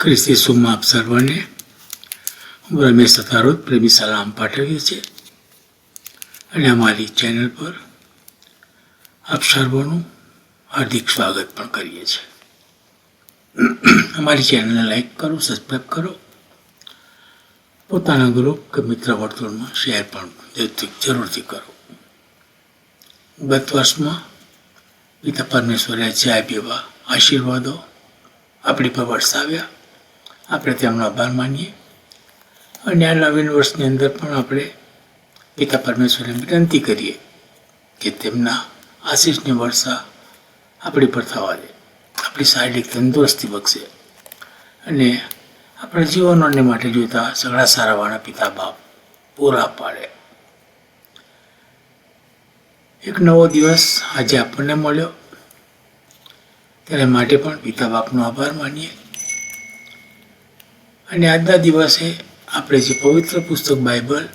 ખ્રિસ્તી સુમા આપ સર્વને હું રમેશ સતારોત પ્રેમી સલામ પાઠવીએ છીએ. અને અમારી ચેનલ પર આપ સર્વનું હાર્દિક સ્વાગત પણ કરીએ છીએ. અમારી ચેનલને લાઈક કરો સબસ્ક્રાઈબ કરો. પોતાના ગ્રુપ કે મિત્ર વર્તુળમાં શેર પણ જરૂરથી કરો. ગત વર્ષમાં પિતા પરમેશ્વરે જે આપ્યા આશીર્વાદો આપણી પર વરસાવ્યા. આપણે તેમનો આભાર માનીએ. અને આ નવીન વર્ષની અંદર પણ આપણે પિતા પરમેશ્વરને વિનંતી કરીએ કે તેમના આશીષની વર્ષા આપણી પર થવા દે. આપણી શારીરિક તંદુરસ્તી બક્ષે. અને આપણા જીવનોને માટે જોઈતા સગળા સારાવાળા પિતા બાપ પૂરા પાડે. એક નવો દિવસ આજે આપણને મળ્યો. ત્યારે માટે પણ પિતા બાપનો આભાર માનીએ. અને આજના દિવસે આપણે જે પવિત્ર પુસ્તક બાઇબલ,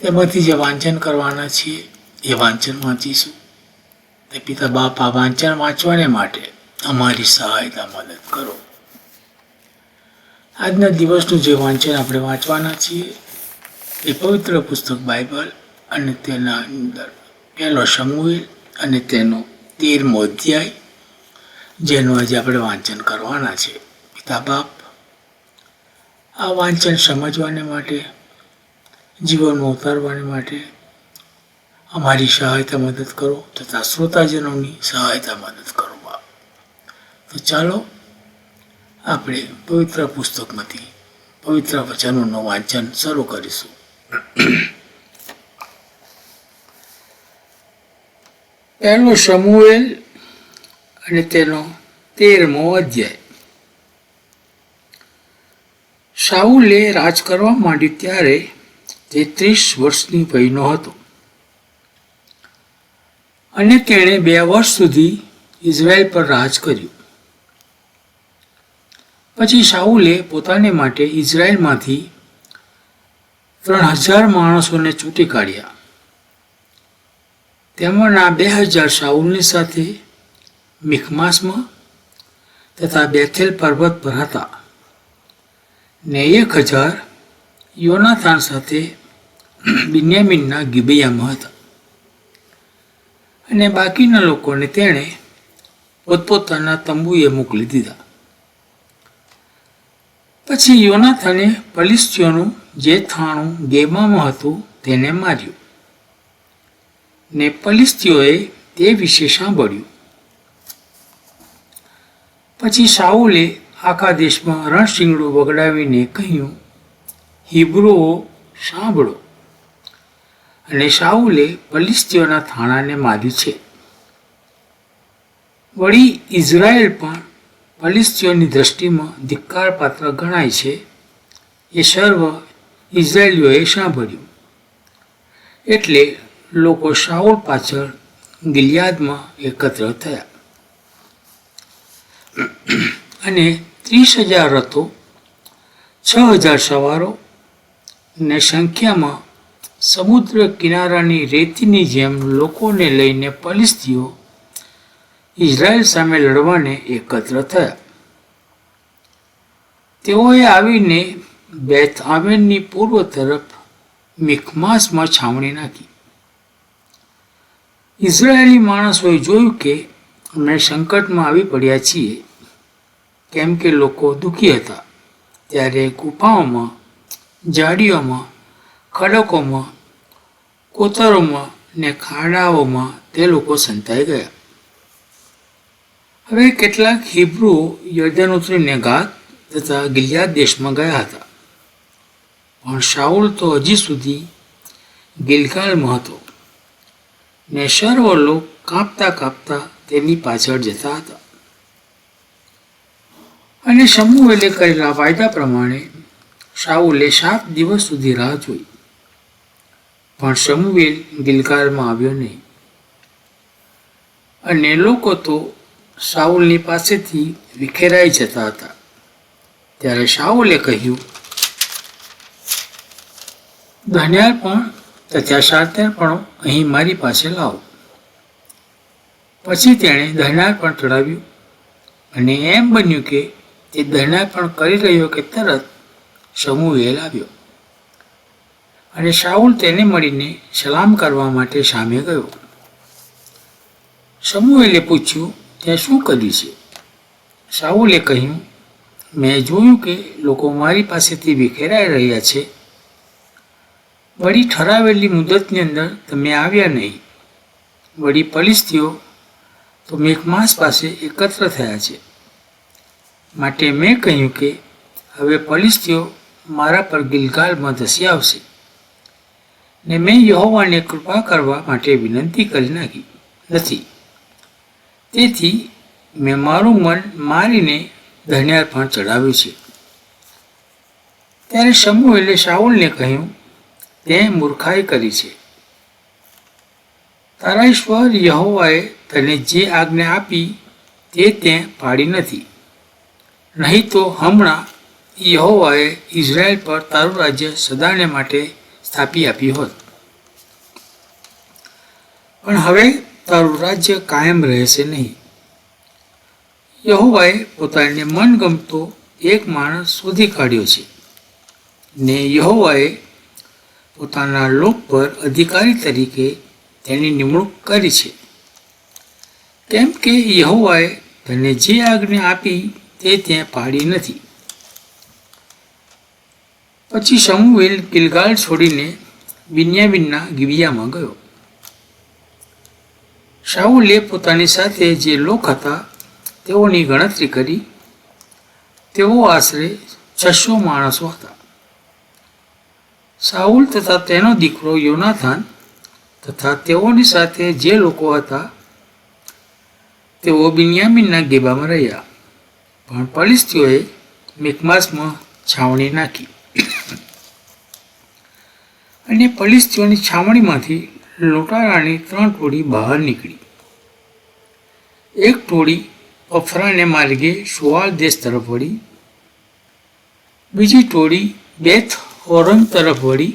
તેમાંથી જે વાંચન કરવાના છીએ, એ વાંચન વાંચીશું. તે પિતા બાપ આ વાંચન વાંચવાને માટે અમારી સહાયતા મદદ કરો. આજના દિવસનું જે વાંચન આપણે વાંચવાના છીએ, એ પવિત્ર પુસ્તક બાઇબલ અને તેના અંદર પહેલો સમૂહ અને તેનો તેરમો અધ્યાય, જેનું આજે આપણે વાંચન કરવાના છે. પિતા બાપ આ વાંચન સમજવાને માટે, જીવનમાં ઉતારવાને માટે અમારી સહાયતા મદદ કરો તથા શ્રોતાજનોની સહાયતા મદદ કરો તો ચાલો આપણે પવિત્ર પુસ્તકમાંથી પવિત્ર વચનોનું વાંચન શરૂ કરીશું. પહેલો સમુએલ અને તેનો તેરમો અધ્યાય. શાઉલે રાજ કરવા માંડ્યું ત્યારે તે ત્રીસ વર્ષની વયનો હતો. અને તેણે બે વર્ષ સુધી ઇઝરાયલ પર રાજ કર્યું. પછી શાહુલે પોતાને માટે ઇઝરાયલમાંથી ત્રણ હજાર માણસોને ચૂંટી કાઢ્યા. તેમાંના બે હજાર શાઉલની સાથે મિખમાસમાં તથા બેથેલ પર્વત પર હતા. ને એક હજાર યોનાથાન સાથે બિન્યામિનના ગિબિયામાં હતા. અને બાકીના લોકોને તેણે પોતપોતાના તંબુએ મોકલી દીધા. પછી યોનાથાને પલિસ્તીઓનું જે થાણું ગેમામાં હતું તેને માર્યું. ને પલિસ્તીઓએ તે વિશે સાંભળ્યું. પછી શાઉલે આખા દેશમાં રણશિંગડું વગડાવીને કહ્યું હિબ્રુઓ સાંભળો. અને શાઉલે પલિસ્તીઓના થાણાને માર્યું છે. વળી ઇઝરાયલ પણ પલિસ્તીઓની દ્રષ્ટિમાં ધિક્કાર પાત્ર ગણાય છે. એ સર્વ ઇઝરાયલીઓએ સાંભળ્યું. એટલે લોકો શાઉલ પાછળ ગિલિયાદમાં એકત્ર થયા. અને ત્રીસ હજાર રથો છ હજાર સવારો ને સંખ્યામાં સમુદ્ર કિનારાની રેતીની જેમ લોકોને લઈને પલિસ્તીઓ ઇઝરાયલ સામે લડવાને એકત્ર થયા. તેઓએ આવીને બેથ આવેનની પૂર્વ તરફ મિકમાસમાં છાવણી નાખી. ઇઝરાયેલી માણસોએ જોયું કે અમે સંકટમાં આવી પડ્યા છીએ. કેમ કે લોકો દુઃખી હતા. ત્યારે ગુફાઓમાં જાડીઓમાં ખડકોમાં, કોતરોમાં ને ખાડાઓમાં તે લોકો સંતાઈ ગયા. હવે કેટલાક હિબ્રુ યર્દન ઉતરીને ગાત તથા ગિલિયાદ દેશમાં ગયા હતા. પણ શાઉલ તો હજી સુધી ગિલગાલમાં હતો ને સર્વ લોક કાપતા કાપતા તેની પાછળ જતા હતા. અને સમૂહેલે કરેલા વાયદા પ્રમાણે શાઉલે સાત દિવસ સુધી રાહ જોઈ. પણ સમુવેલ ગિલકારમાં આવ્યો નહીં. અને લોકો તો શાઉલની પાસેથી વિખેરાઈ જતા હતા. ત્યારે શાઉલે કહ્યું ધન્યાર પણ, તથા શાતર પણ અહીં મારી પાસે લાવો. પછી તેણે ધન્યાર પણ ચડાવ્યું. અને એમ બન્યું કે તે પણ કરી રહ્યો કે તરત સમુએલ આવ્યો અને શાઉલ તેને મળીને સલામ કરવા માટે સામે ગયો. સમુએલે પૂછ્યું ત્યાં શું કર્યું છે? શાઉલે કહ્યું, મેં જોયું કે લોકો મારી પાસેથી વિખેરાઈ રહ્યા છે. વળી ઠરાવેલી મુદતની અંદર તમે આવ્યા નહીં. વળી પલિસ્તીઓ તો મેઘમાસ પાસે એકત્ર થયા છે. માટે મેં કહ્યું કે હવે પલિસ્તીઓ મારા પર ગિલગાલમાં ધસી આવશે. ને મેં યહોવાને કૃપા કરવા માટે વિનંતી કરી નાખી નથી. તેથી મેં મારું મન મારીને ધન્યાર પણ ચડાવ્યું છે. ત્યારે સમૂહેલે શાહુલને કહ્યું, તે મૂર્ખાઈ કરી છે. તારા ઈશ્વર યહોવાએ તને જે આજ્ઞા આપી તે તે પાડી નથી. નહીં તો હમણાં યહોવાએ ઇઝરાયલ પર તારું રાજ્ય સદાને માટે સ્થાપી આપ્યું હોત. પણ હવે તારું રાજ્ય કાયમ રહેશે નહીં. યહોવાએ પોતાને મનગમતો એક માણસ શોધી કાઢ્યો છે ને યહોવાએ પોતાના લોક પર અધિકારી તરીકે તેની નિમણૂક કરી છે. કેમ કે યહોવાએ તને જે આજ્ઞા આપી તે ત્યાં પાડી નથી. પછી સમુએલ ગિલગાલ છોડીને બિન્યામિનના ગિબિયામાં ગયો. શાહુલે પોતાની સાથે જે લોક હતા, તેઓની ગણતરી કરી. તેઓ આશરે છસો માણસો હતા. સાઉલ તથા તેનો દીકરો યોનાથાન તથા તેઓની સાથે જે લોકો હતા, તેઓ બિન્યામીનના ગેબામાં રહ્યા. પણ પલિસ્તીઓએ મેકમાસમાં છાવણી નાખી. અને પલિસ્તીઓની છાવણીમાંથી લોટારાની ત્રણ ટોળી બહાર નીકળી. એક ટોળી અફરાને માર્ગે સુવાલ દેશ તરફ વળી, બીજી ટોળી બેથ હોરન તરફ વળી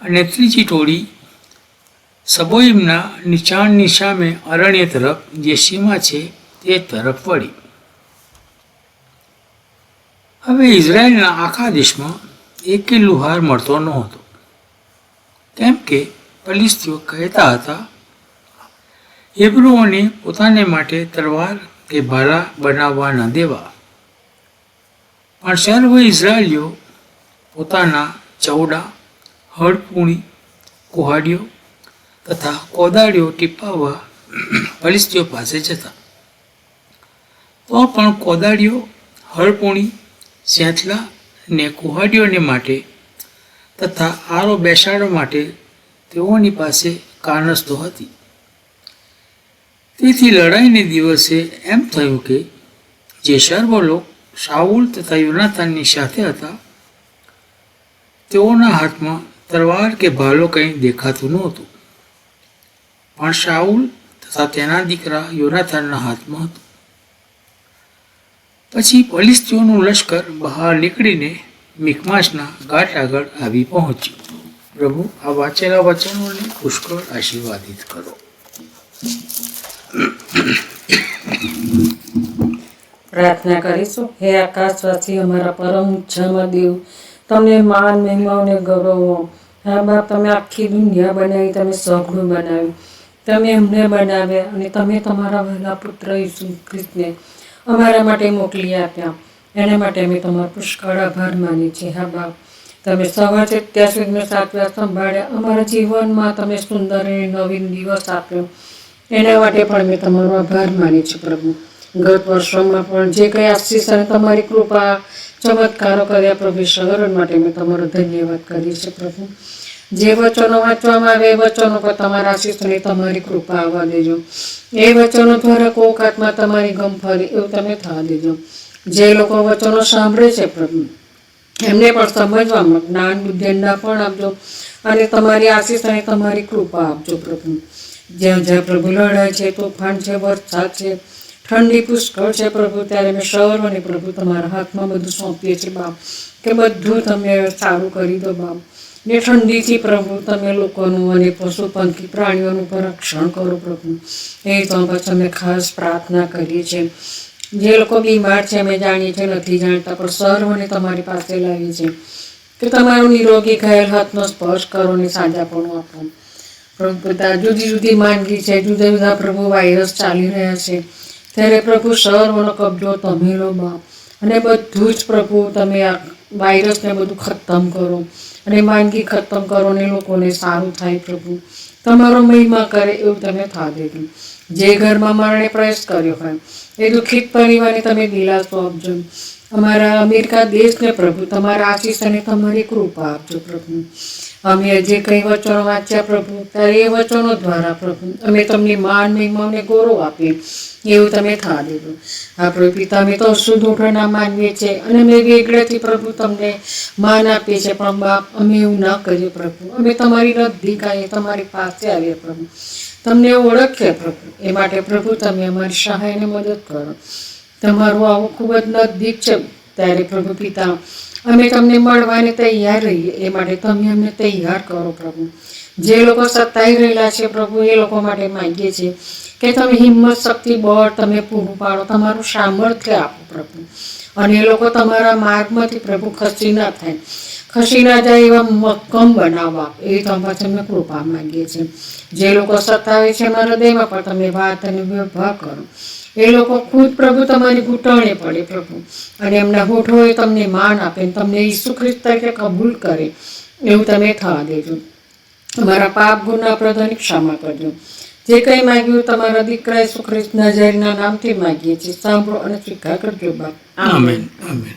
અને ત્રીજી ટોળી સબોઈમના નીચાણની સામે અરણ્ય તરફ જે સીમા છે તે તરફ વળી. હવે ઇઝરાયલના આખા દેશમાં એકે લુહાર મળતો નહોતો. કેમ કે પલિસ્તીઓ કહેતા હતા હેબ્રુઓને પોતાને માટે તલવાર કે ભાલા બનાવવા ન દેવા. પણ સર્વ ઇઝરાયલીઓ પોતાના ચૌડા, હળપૂણી કુહાડીઓ તથા કોદાળીઓ ટીપાવવા પલિસ્તીઓ પાસે જતા. તો પણ કોદાળીઓ, હળપૂણી સેંથલા ને કુહાડીઓને માટે તથા આરો બેસાડવા માટે તેઓની પાસે કારણસ્તો હતી. તેથી લડાઈને દિવસે એમ થયું કે જે સર્વલોક શાઉલ તથા યુનાથાનની સાથે હતા, તેઓના હાથમાં તલવાર કે ભાલો કંઈ દેખાતું નહોતું. પણ સાઉલ તથા તેના દીકરા યુનાથાનના હાથમાં હતું. પછી પલિસ્તીઓનું લશ્કર બહાર નીકળીને મિકમાસના ઘાટ આગળ આવી પહોંચ્યું. પ્રભુ, આ વાંચેલા વચનોને પુષ્કળ આશીર્વાદિત કરો. પ્રાર્થના કરીશું. હે આકાશવાસી, અમારા પરમ જન્મ દેવ તમને માન મહિમાઓને ગૌરવો. હા બાપ તમે આખી દુનિયા બનાવી, તમે સઘળું બનાવ્યું. તમે અમને બનાવ્યા અને તમે તમારા વહેલા પુત્ર ઈસુ ખ્રિસ્તને અમારા માટે મોકલી આપ્યા. એના માટે અમે તમારો પુષ્કળ આભાર માની છીએ. હા, બાપ. તમે સવારથી ત્યાં સુધી મેં સાચવ્યા સંભાળ્યા. અમારા જીવનમાં તમે સુંદર અને નવીન દિવસ આપ્યો. એના માટે પણ મેં તમારો આભાર માની છું પ્રભુ. ગત વર્ષોમાં પણ જે કંઈ આશીષ અને તમારી કૃપા ચમત્કારો કર્યા, પ્રભુ સહરણ માટે મેં તમારો ધન્યવાદ કરીએ છીએ, પ્રભુ. જે વચનો વાંચવામાં આવે એ વચનો પર તમારા આશીષ અને તમારી કૃપા આવવા દેજો. એ વચનો દ્વારા કોક હાથમાં તમારી ગમ ફરે એવું તમે થવા દેજો. જે લોકો વચનો સાંભળે છે પ્રભુ, એમને પણ સમજવામાં જ્ઞાન બુદ્ધિના પણ આપજો અને તમારી આશીષ અને તમારી કૃપા આપજો પ્રભુ. જ્યાં જ્યાં પ્રભુ લડાય છે, તોફાન છે, વરસાદ છે, ઠંડી પુષ્કળ છે પ્રભુ, ત્યારે મેં સર્વને પ્રભુ તમારા હાથમાં બધું સોંપીએ છીએ બાપ. કે બધું તમે સારું કરી દો બાપ. ને ઠંડીથી પ્રભુ, તમે લોકોનું અને પશુ પંખી પ્રાણીઓનું પણ રક્ષણ કરો પ્રભુ. એ તો પછી અમે ખાસ પ્રાર્થના કરીએ છીએ. જે લોકો બીમાર છે, અમે જાણીએ છીએ, નથી જાણતા, પણ સર્વને તમારી પાસે લાવીએ છીએ કે તમારો નિરોગી, ઘાયલ હાથનો સ્પર્શ કરો ને સાજાપણું આપો. પ્રભુ, બધા જુદી જુદી માંદગી છે, જુદા જુદા પ્રભુ વાયરસ ચાલી રહ્યા છે. ત્યારે પ્રભુ, સર્વનો કબજો તમે લો બા અને બધું જ પ્રભુ તમે આ વાયરસને બધું ખતમ કરો અને માંદગી ખતમ કરો ને લોકોને સારું થાય પ્રભુ. તમારો મહિમા કરે એવું તમે થા દેજો જે ઘરમાં મરણે પ્રયાસ કર્યો હોય, એ દુઃખિત પરિવારને તમે દિલાસો આપજો. અમારા અમેરિકા દેશને પ્રભુ, તમારા આશીષ અને તમારી કૃપા આપજો પ્રભુ. અમે જે કંઈ વચનો વાંચ્યા પ્રભુ, ત્યારે એ વચનો દ્વારા પ્રભુ, અમે તમને માન મહિમાને ગૌરવ આપીએ. એવું તમે થવા દેજો આ પ્રભુ પિતા અમે તો શુદ્ધ ઉઠાના માનીએ છીએ અને અમે વેગળેથી પ્રભુ તમને માન આપીએ છીએ, પણ બાપ, અમે એવું ન કરીએ પ્રભુ. અમે તમારી નજીક આવીએ તમારી પાસે આવીએ પ્રભુ. તમને ઓળખીએ પ્રભુ. એ માટે પ્રભુ તમે અમારી સહાયને મદદ કરો. તમારું આવું ખૂબ જ નજીક છે. ત્યારે પ્રભુ પિતા અમે તમને મળવાને તૈયાર રહીએ. એ માટે તમે અમને તૈયાર કરો પ્રભુ. જે લોકો સત્તાઈ રહેલા છે પ્રભુ, એ લોકો માટે માગીએ છીએ કે તમે હિંમત, શક્તિ, બળ તમે પૂરું પાડો. તમારું સામર્થ્ય આપો પ્રભુ. અને એ લોકો તમારા માર્ગમાંથી પ્રભુ ખસી ના થાય. ખસી ના જાય એવા મક્કમ બનાવવા. એ તમારા અમે કૃપા માંગીએ છીએ. જે લોકો સતાવે છે અમારા હૃદયમાં પણ તમે વાત અને વ્યવહાર કરો. એ લોકો ખુદ પ્રભુ તમારી ઘૂંટણે પડે પ્રભુ. અને એમના હોઠોએ તમને માન આપે ને તમને ઈસુ ખ્રિસ્ત તરીકે કબૂલ કરે. એવું તમે થવા દેજો. અમારા પાપ ગુના પ્રધાની ક્ષમા કરજો. જે કંઈ માંગ્યું તમારા દીકરા ઈસુ ખ્રિસ્ત નજરના નામથી માંગીએ છીએ. સાંભળો અને સ્વીકાર કરજો બાપ. આમેન. આમેન.